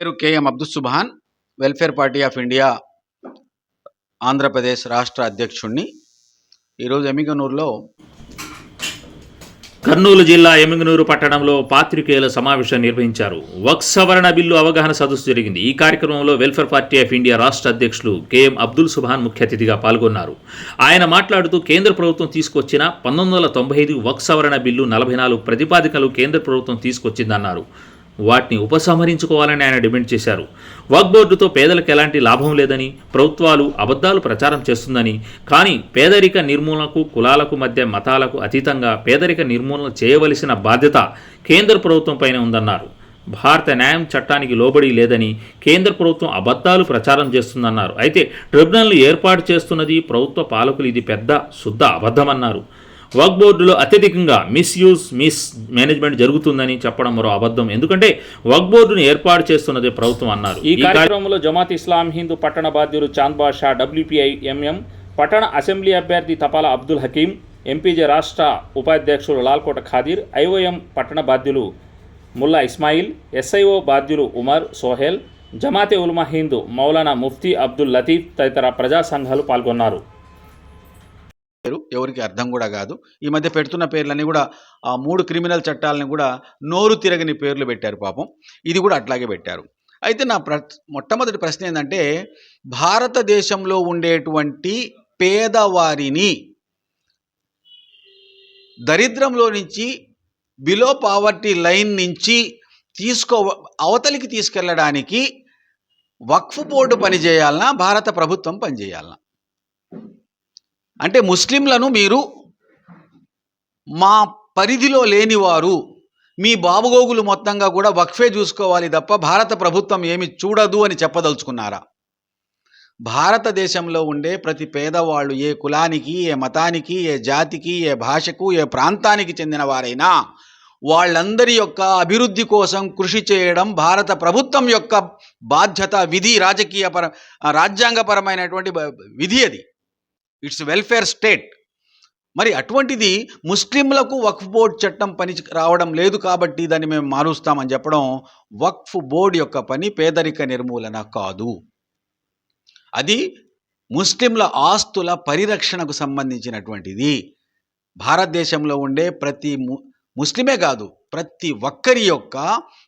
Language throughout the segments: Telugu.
పేరు KM Abdul Subhan welfare party of India Andhra Pradesh రాష్ట్ర అధ్యక్షుణ్ణి. ఈరోజు ఎమిగనూరులో కర్నూలు జిల్లా ఎమిగనూరు పట్టణంలో పాత్రికేయుల సమావేశం నిర్వహించారు. వక్ సవరణ బిల్లు అవగాహన సదస్సు జరిగింది. ఈ కార్యక్రమంలో వెల్ఫేర్ పార్టీ ఆఫ్ ఇండియా రాష్ట్ర అధ్యక్షులు కేఎం అబ్దుల్ సుభాన్ ముఖ్య అతిథిగా పాల్గొన్నారు. ఆయన మాట్లాడుతూ కేంద్ర ప్రభుత్వం తీసుకొచ్చిన పంతొమ్మిది వందల తొంభై ఐదు వక్ సవరణ బిల్లు నలభై నాలుగు ప్రతిపాదికలు కేంద్ర ప్రభుత్వం తీసుకొచ్చిందన్నారు. వాటిని ఉపసంహరించుకోవాలని ఆయన డిమాండ్ చేశారు. వక్ బోర్డుతో పేదలకు ఎలాంటి లాభం లేదని ప్రభుత్వాలు అబద్ధాలు ప్రచారం చేస్తుందని కానీ పేదరిక నిర్మూలనకు కులాలకు మధ్య మతాలకు అతీతంగా పేదరిక నిర్మూలన చేయవలసిన బాధ్యత కేంద్ర ప్రభుత్వం పైన ఉందన్నారు. భారత న్యాయం చట్టానికి లోబడి లేదని కేంద్ర ప్రభుత్వం అబద్ధాలు ప్రచారం చేస్తుందన్నారు. అయితే ట్రిబ్యునల్ను ఏర్పాటు చేస్తున్నది ప్రభుత్వ పాలకులు ఇది పెద్ద శుద్ధ అబద్ధమన్నారు. వక్ బోర్డులో అత్యధికంగా మిస్యూజ్ మిస్ మేనేజ్మెంట్ జరుగుతుందని చెప్పడం మరో అబద్ధం. ఎందుకంటే వక్ బోర్డును ఏర్పాటు చేస్తున్నదే ప్రభుత్వం అన్నారు. ఈ కార్యక్రమంలో జమాత్ ఇస్లాం హిందూ పట్టణ బాధ్యులు చాంద్ బాషా డబ్ల్యూపీఐ ఎంఎం పట్టణ అసెంబ్లీ అభ్యర్థి తపాల అబ్దుల్ హకీం ఎంపీజే రాష్ట్ర ఉపాధ్యక్షులు లాల్కోట ఖాదీర్ ఐఓఎం పట్టణ బాధ్యులు ముల్లా ఇస్మాయిల్ ఎస్ఐఓ బాధ్యులు ఉమర్ సోహెల్ జమాతే ఉల్మా హింద్ మౌలానా ముఫ్తీ అబ్దుల్ లతీఫ్ తదితర ప్రజా సంఘాలు పాల్గొన్నారు. ఎవరికి అర్థం కూడా కాదు. ఈ మధ్య పెడుతున్న పేర్లన్నీ కూడా ఆ మూడు క్రిమినల్ చట్టాలని కూడా నోరు తిరగని పేర్లు పెట్టారు పాపం. ఇది కూడా అట్లాగే పెట్టారు. అయితే నా ప్ర మొట్టమొదటి ప్రశ్న ఏంటంటే భారతదేశంలో ఉండేటువంటి పేదవారిని దరిద్రంలో నుంచి బిలో పావర్టీ లైన్ నుంచి తీసుకో అవతలికి తీసుకెళ్ళడానికి వక్ఫ్ బోర్డు పనిచేయాలన్నా భారత ప్రభుత్వం పనిచేయాలన్నా అంటే ముస్లింలను మీరు మా పరిధిలో లేనివారు మీ బాబుగోగులు మొత్తంగా కూడా వక్ఫే చూసుకోవాలి తప్ప భారత ప్రభుత్వం ఏమి చూడదు అని చెప్పదలుచుకున్నారా? భారతదేశంలో ఉండే ప్రతి పేదవాళ్ళు ఏ కులానికి ఏ మతానికి ఏ జాతికి ఏ భాషకు ఏ ప్రాంతానికి చెందిన వారైనా వాళ్ళందరి యొక్క అభివృద్ధి కోసం కృషి చేయడం భారత ప్రభుత్వం యొక్క బాధ్యత విధి రాజకీయపర రాజ్యాంగపరమైనటువంటి విధి అది. It's welfare state. మరి అటువంటిది ముస్లింలకు వక్ఫ్ బోర్డ్ చట్టం పని రావడం లేదు కాబట్టి దాన్ని మేము మారుస్తామని చెప్పడం వక్ఫ్ బోర్డ్ యొక్క పని పేదరిక నిర్మూలన కాదు. అది ముస్లింల ఆస్తుల పరిరక్షణకు సంబంధించినటువంటిది. భారతదేశంలో ఉండే ప్రతి ము ముస్లిమే కాదు ప్రతి ఒక్కరి యొక్క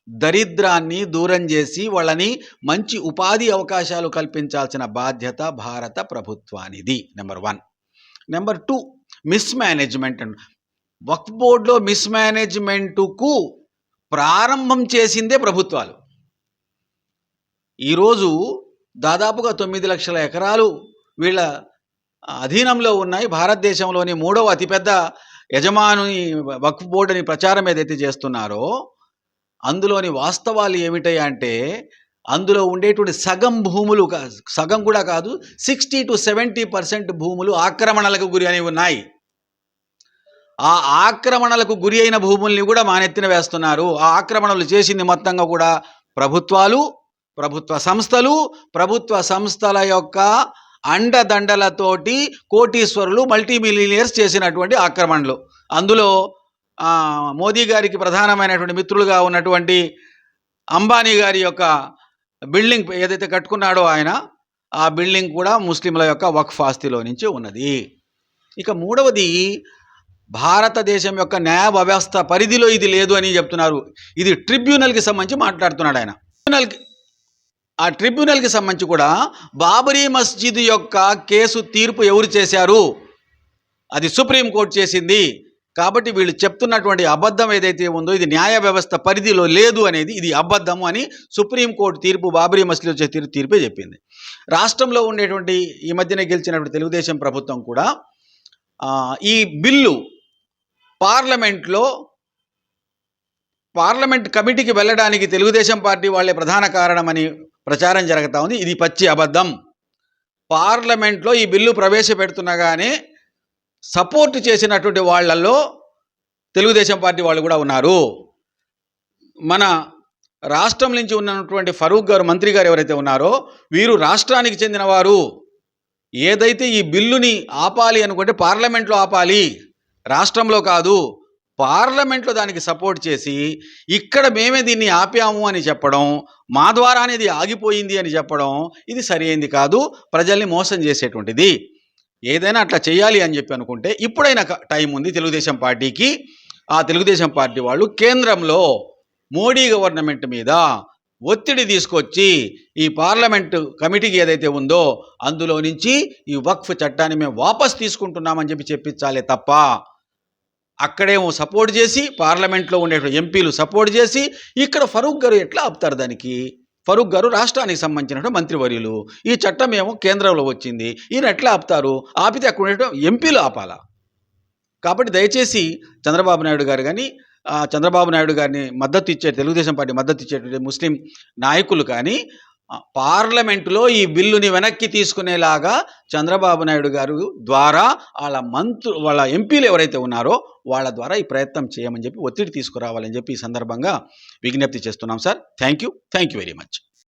దరిద్రాన్ని దూరం చేసి వాళ్ళని మంచి ఉపాధి అవకాశాలు కల్పించాల్సిన బాధ్యత భారత ప్రభుత్వానిది number one number two mismanagement and Waqf బోర్డులో మిస్ మేనేజ్మెంటుకు ప్రారంభం చేసిందే ప్రభుత్వాలు. ఈరోజు దాదాపుగా తొమ్మిది లక్షల ఎకరాలు వీళ్ళ అధీనంలో ఉన్నాయి. భారతదేశంలోని మూడవ అతిపెద్ద యజమాని వక్ఫ్ బోర్డు అని ప్రచారం ఏదైతే చేస్తున్నారో అందులోని వాస్తవాలు ఏమిటాయి అంటే అందులో ఉండేటువంటి సగం భూములు సగం కూడా కాదు సిక్స్టీ టు సెవెంటీ పర్సెంట్ భూములు ఆక్రమణలకు గురి అని ఉన్నాయి. ఆ ఆక్రమణలకు గురి అయిన భూముల్ని కూడా మానెత్తిన వేస్తున్నారు. ఆ ఆక్రమణలు చేసింది మొత్తంగా కూడా ప్రభుత్వాలు ప్రభుత్వ సంస్థలు ప్రభుత్వ సంస్థల యొక్క అండదండలతోటి కోటీశ్వరులు మల్టీమిలియనర్స్ చేసినటువంటి ఆక్రమణలు. అందులో మోదీ గారికి ప్రధానమైనటువంటి మిత్రులుగా ఉన్నటువంటి అంబానీ గారి యొక్క బిల్డింగ్ ఏదైతే కట్టుకున్నాడో ఆయన ఆ బిల్డింగ్ కూడా ముస్లింల యొక్క వక్ఫ్ ఆస్తిలో నుంచి ఉన్నది. ఇక మూడవది భారతదేశం యొక్క న్యాయ వ్యవస్థ పరిధిలో ఇది లేదు అని చెప్తున్నారు. ఇది ట్రిబ్యునల్కి సంబంధించి మాట్లాడుతున్నాడు ఆయన. ట్రిబ్యునల్కి ఆ ట్రిబ్యునల్కి సంబంధించి కూడా బాబరీ మస్జిద్ యొక్క కేసు తీర్పు ఎవరు చేశారు? అది సుప్రీంకోర్టు చేసింది. కాబట్టి వీళ్ళు చెప్తున్నటువంటి అబద్ధం ఏదైతే ఉందో ఇది న్యాయ వ్యవస్థ పరిధిలో లేదు అనేది ఇది అబద్ధము అని సుప్రీంకోర్టు తీర్పు బాబరీ మసీదు వచ్చే తీర్పు తీర్పే చెప్పింది. రాష్ట్రంలో ఉండేటువంటి ఈ మధ్యన గెలిచినటువంటి తెలుగుదేశం ప్రభుత్వం కూడా ఈ బిల్లు పార్లమెంట్లో పార్లమెంట్ కమిటీకి వెళ్ళడానికి తెలుగుదేశం పార్టీ వాళ్ళే ప్రధాన కారణమని ప్రచారం జరుగుతూ ఉంది. ఇది పచ్చి అబద్ధం. పార్లమెంట్లో ఈ బిల్లు ప్రవేశపెడుతుండగానే సపోర్ట్ చేసినటువంటి వాళ్ళల్లో తెలుగుదేశం పార్టీ వాళ్ళు కూడా ఉన్నారు. మన రాష్ట్రం నుంచి ఉన్నటువంటి ఫరూక్ గారు మంత్రి గారు ఎవరైతే ఉన్నారో వీరు రాష్ట్రానికి చెందినవారు ఏదైతే ఈ బిల్లుని ఆపాలి అనుకుంటే పార్లమెంట్లో ఆపాలి. రాష్ట్రంలో కాదు. పార్లమెంట్లో దానికి సపోర్ట్ చేసి ఇక్కడ మేమే దీన్ని ఆపాము అని చెప్పడం మా ద్వారానే ఇది ఆగిపోయింది అని చెప్పడం ఇది సరైంది కాదు ప్రజల్ని మోసం చేసేటువంటిది. ఏదైనా అట్లా చేయాలి అని చెప్పి అనుకుంటే ఇప్పుడైనా టైం ఉంది తెలుగుదేశం పార్టీకి. ఆ తెలుగుదేశం పార్టీ వాళ్ళు కేంద్రంలో మోడీ గవర్నమెంట్ మీద ఒత్తిడి తీసుకొచ్చి ఈ పార్లమెంటు కమిటీకి ఏదైతే ఉందో అందులో నుంచి ఈ వక్ఫ్ చట్టాన్ని మేము వాపస్ తీసుకుంటున్నామని చెప్పి చెప్పించాలే తప్ప అక్కడేమో సపోర్ట్ చేసి పార్లమెంట్లో ఉండేటువంటి ఎంపీలు సపోర్ట్ చేసి ఇక్కడ ఫరూక్ గారు ఎట్లా ఆపుతారు దానికి? ఫరూక్ గారు రాష్ట్రానికి సంబంధించినటువంటి మంత్రివర్యులు. ఈ చట్టం ఏమో కేంద్రంలో వచ్చింది. ఈయన ఎట్లా ఆపుతారు? ఆపితే అక్కడ ఉండేటువంటి ఎంపీలు ఆపాలా? కాబట్టి దయచేసి చంద్రబాబు నాయుడు గారు కానీ చంద్రబాబు నాయుడు గారిని మద్దతు ఇచ్చే తెలుగుదేశం పార్టీ మద్దతు ఇచ్చేటువంటి ముస్లిం నాయకులు కానీ పార్లమెంటులో ఈ బిల్లుని వెనక్కి తీసుకునేలాగా చంద్రబాబు నాయుడు గారు ద్వారా వాళ్ళ మంత్రు వాళ్ళ ఎంపీలు ఎవరైతే ఉన్నారో వాళ్ళ ద్వారా ఈ ప్రయత్నం చేయమని చెప్పి ఒత్తిడి తీసుకురావాలని చెప్పి ఈ సందర్భంగా విజ్ఞప్తి చేస్తున్నాం sir. Thank you. Thank you very much.